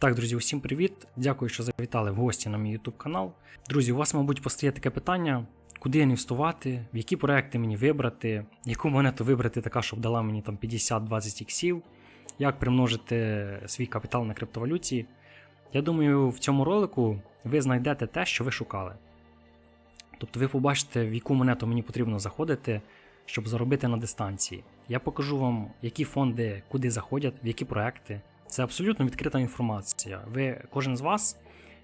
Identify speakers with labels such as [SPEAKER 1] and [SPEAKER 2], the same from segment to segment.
[SPEAKER 1] Так, друзі, усім привіт! Дякую, що завітали в гості на мій YouTube канал. Друзі, у вас, мабуть, постає таке питання: куди інвестувати, в які проекти мені вибрати, яку монету вибрати така, щоб дала мені там 50-20 іксів, як примножити свій капітал на криптовалюті. Я думаю, в цьому ролику ви знайдете те, що ви шукали. Тобто ви побачите, в яку монету мені потрібно заходити, щоб заробити на дистанції. Я покажу вам, які фонди куди заходять, в які проекти. Це абсолютно відкрита інформація. Ви, кожен з вас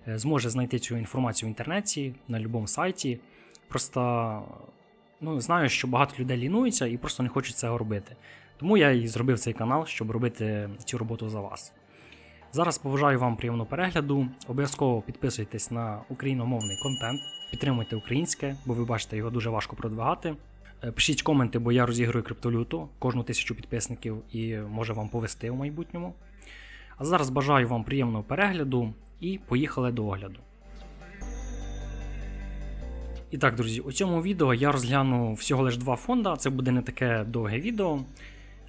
[SPEAKER 1] е, зможе знайти цю інформацію в інтернеті на будь-якому сайті. Просто ну, знаю, що багато людей лінуються і просто не хочуть цього робити. Тому я і зробив цей канал, щоб робити цю роботу за вас. Зараз побажаю вам приємного перегляду. Обов'язково підписуйтесь на україномовний контент, підтримуйте українське, бо ви бачите, його дуже важко продвигати. Е, Пишіть коменти, бо я розіграю криптовалюту кожну тисячу підписників і може вам повести в майбутньому. А зараз бажаю вам приємного перегляду і поїхали до огляду. І так, друзі, у цьому відео я розгляну всього лише два фонда. Це буде не таке довге відео.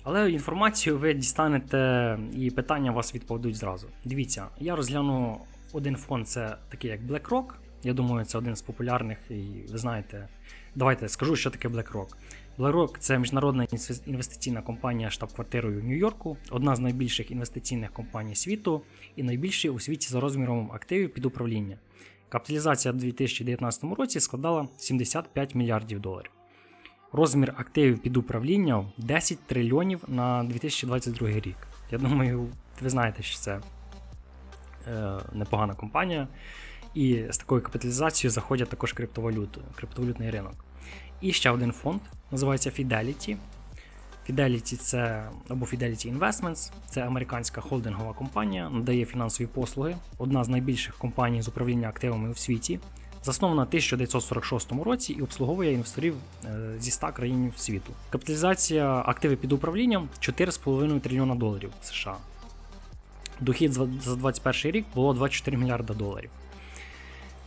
[SPEAKER 1] Але інформацію ви дістанете і питання вас відповідуть зразу. Дивіться, я розгляну один фонд, це такий як BlackRock. Я думаю, це один з популярних, і ви знаєте. Давайте скажу, що таке BlackRock. BlackRock – це міжнародна інвестиційна компанія штаб-квартирою в Нью-Йорку, одна з найбільших інвестиційних компаній світу і найбільші у світі за розміром активів під управління. Капіталізація в 2019 році складала 75 мільярдів доларів. Розмір активів під управлінням 10 трильйонів на 2022 рік. Я думаю, ви знаєте, що це е, непогана компанія. І з такою капіталізацією заходять також криптовалюту, криптовалютний ринок. І ще один фонд, називається Fidelity. Fidelity це або Fidelity Investments, це американська холдингова компанія, надає фінансові послуги, одна з найбільших компаній з управління активами у світі. Заснована в 1946 році і обслуговує інвесторів е, зі 100 країн світу. Капіталізація активів під управлінням 4,5 трильйона доларів США. Дохід за 2021 рік було 24 мільярда доларів.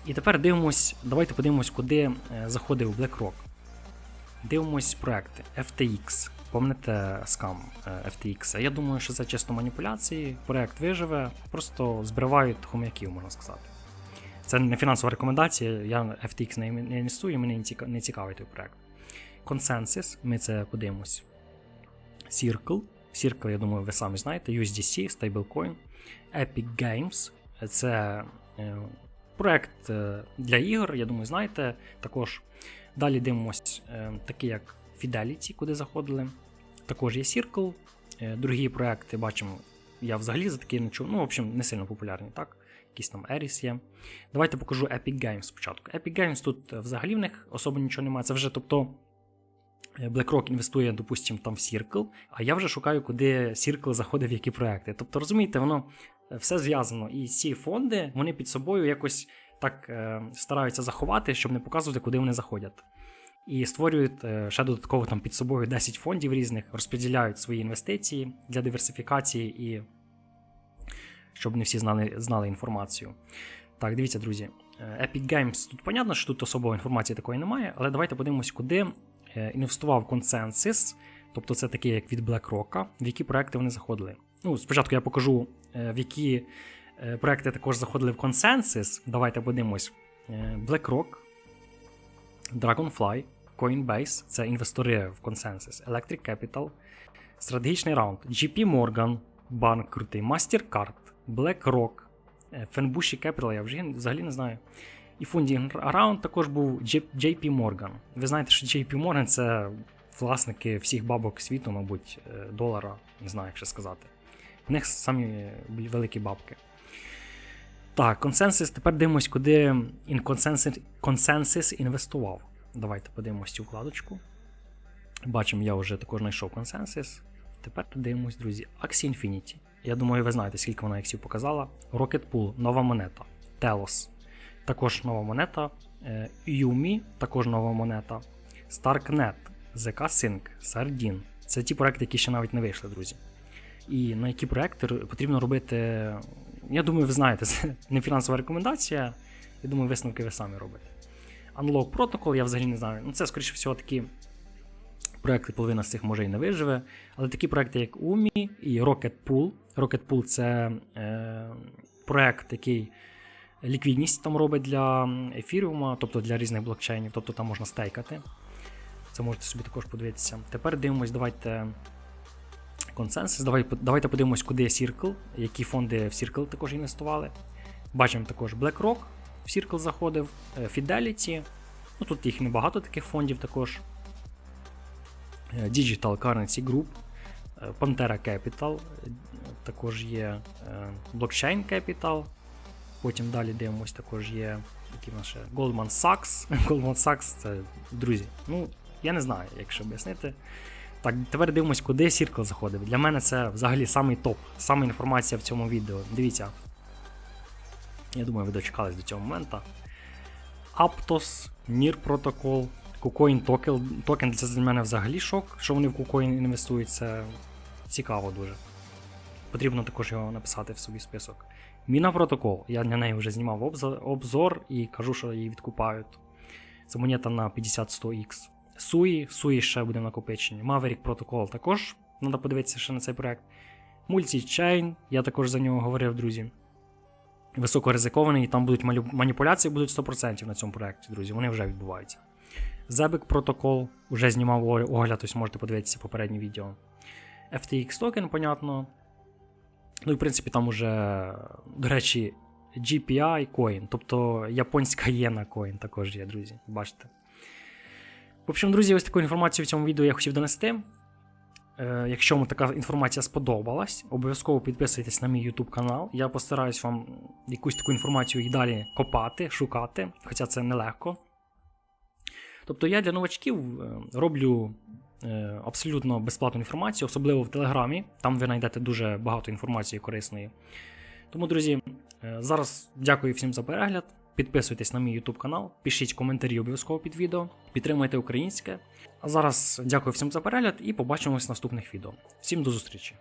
[SPEAKER 1] І тепер дивимось, давайте подивимось, куди е, заходив BlackRock. Дивимось проекти FTX. Пам'ятаєте скам е, FTX? Я думаю, що це чисто маніпуляції. Проект виживе, просто збривають хом'яків, можна сказати. Це не фінансова рекомендація, я FTX не інвестую, мені не цікавий той проект. Consensus, ми це подивимось. Circle. Circle, я думаю, ви самі знаєте, USDC, Stablecoin. Epic Games. Це е, проект е, для ігор, я думаю, знаєте. Також далі дивимось е, такі як Fidelity, куди заходили. Також є Circle. Е, другі проекти бачимо. Я взагалі за такі не чув. Ну, в общем, не сильно популярні, так? Якісь там Eris є. Давайте покажу Epic Games спочатку. Epic Games тут взагалі в них особо нічого немає. Це вже, тобто, BlackRock інвестує, допустимо, там в Circle, а я вже шукаю, куди Circle в які проекти. Тобто, розумієте, воно е, все зв'язано. І ці фонди вони під собою якось так е, стараються заховати, щоб не показувати, куди вони заходять. І створюють е, ще додатково там під собою 10 фондів різних, розподіляють свої інвестиції для диверсифікації і щоб не всі знали, знали інформацію. Так, дивіться, друзі. е, Epic Games, тут понятно, що тут особової інформації такої немає, але давайте подивимось, куди е, інвестував консенсус, тобто це таке, як від BlackRock, в які проекти вони заходили. Ну, спочатку я покажу, е, в які е, проекти також заходили в консенсус. Давайте подивимось. Е, BlackRock, Dragonfly, Coinbase це інвестори в консенсус, Electric Capital, стратегічний раунд, JP Morgan, банк крутий, MasterCard, BlackRock, е, Fenbushi Capital, я вже взагалі не знаю. І Funding Round також був JP Morgan. Ви знаєте, що JP Morgan це власники всіх бабок світу, мабуть, е, долара, не знаю, як ще сказати. В них самі великі бабки. Так, консенсус. Тепер дивимось, куди консенсус, інвестував. Давайте подивимось цю вкладочку. Бачимо, я вже також знайшов консенсус. Тепер дивимось, друзі. Axie Infinity. Я думаю, ви знаєте, скільки вона іксів показала. Rocket Pool, нова монета. Telos. Також нова монета. Е, Yumi, також нова монета. Starknet, ZK Sync, Sardin. Це ті проекти, які ще навіть не вийшли, друзі. І на які проекти потрібно робити. Я думаю, ви знаєте, це не фінансова рекомендація. Я думаю, висновки ви самі робите. Unlock Protocol, я взагалі не знаю. Ну, це, скоріше всього, такі проекти, половина з цих може і не виживе. Але такі проекти, як UMI і Rocket Pool. Rocket Pool це е, проект, який ліквідність там робить для ефіріума, тобто для різних блокчейнів, тобто там можна стейкати. Це можете собі також подивитися. Тепер дивимось, давайте консенсус. Давай, давайте подивимось, куди Circle, які фонди в Circle також інвестували. Бачимо також BlackRock в Circle заходив, е, Fidelity. Ну, тут їх небагато таких фондів також. Е, Digital Currency Group, е, Pantera Capital, також є Blockchain Capital. Потім далі дивимось, також є нас ще Goldman Sachs. Goldman Sachs це друзі. Ну, я не знаю, якщо об'яснити. Так, тепер дивимось, куди Circle заходив. Для мене це взагалі самий топ, саме інформація в цьому відео. Дивіться. Я думаю, ви дочекались до цього моменту. Aptos, NIR Protocol, KuCoin Token. Токен це для мене взагалі шок, що вони в KuCoin інвестують. Це цікаво дуже. Потрібно також його написати в собі список. Міна Протокол. Я для неї вже знімав обзор, і кажу, що її відкупають. Це монета на 50-100X. Суї, Суї ще буде в накопиченні. Maverick Protocol також треба подивитися ще на цей проект. Multi-Chain, я також за нього говорив, друзі. Високоризикований, там будуть маніпуляції будуть 100% на цьому проєкті, друзі. Вони вже відбуваються. Zebek Protocol, вже знімав огляд, ось можете подивитися попереднє відео. FTX токен, понятно. Ну і в принципі там уже, до речі, GPI Coin, тобто японська єна Coin також є, друзі. Бачите. В общем, друзі, ось таку інформацію в цьому відео я хотів донести. Е, якщо вам така інформація сподобалась, обов'язково підписуйтесь на мій YouTube канал. Я постараюсь вам якусь таку інформацію і далі копати, шукати, хоча це нелегко. Тобто я для новачків е, роблю абсолютно безплатну інформацію, особливо в Телеграмі. Там ви знайдете дуже багато інформації корисної. Тому, друзі, е, зараз дякую всім за перегляд. Підписуйтесь на мій YouTube канал, пишіть коментарі обов'язково під відео, підтримуйте українське. А зараз дякую всім за перегляд і побачимось в наступних відео. Всім до зустрічі!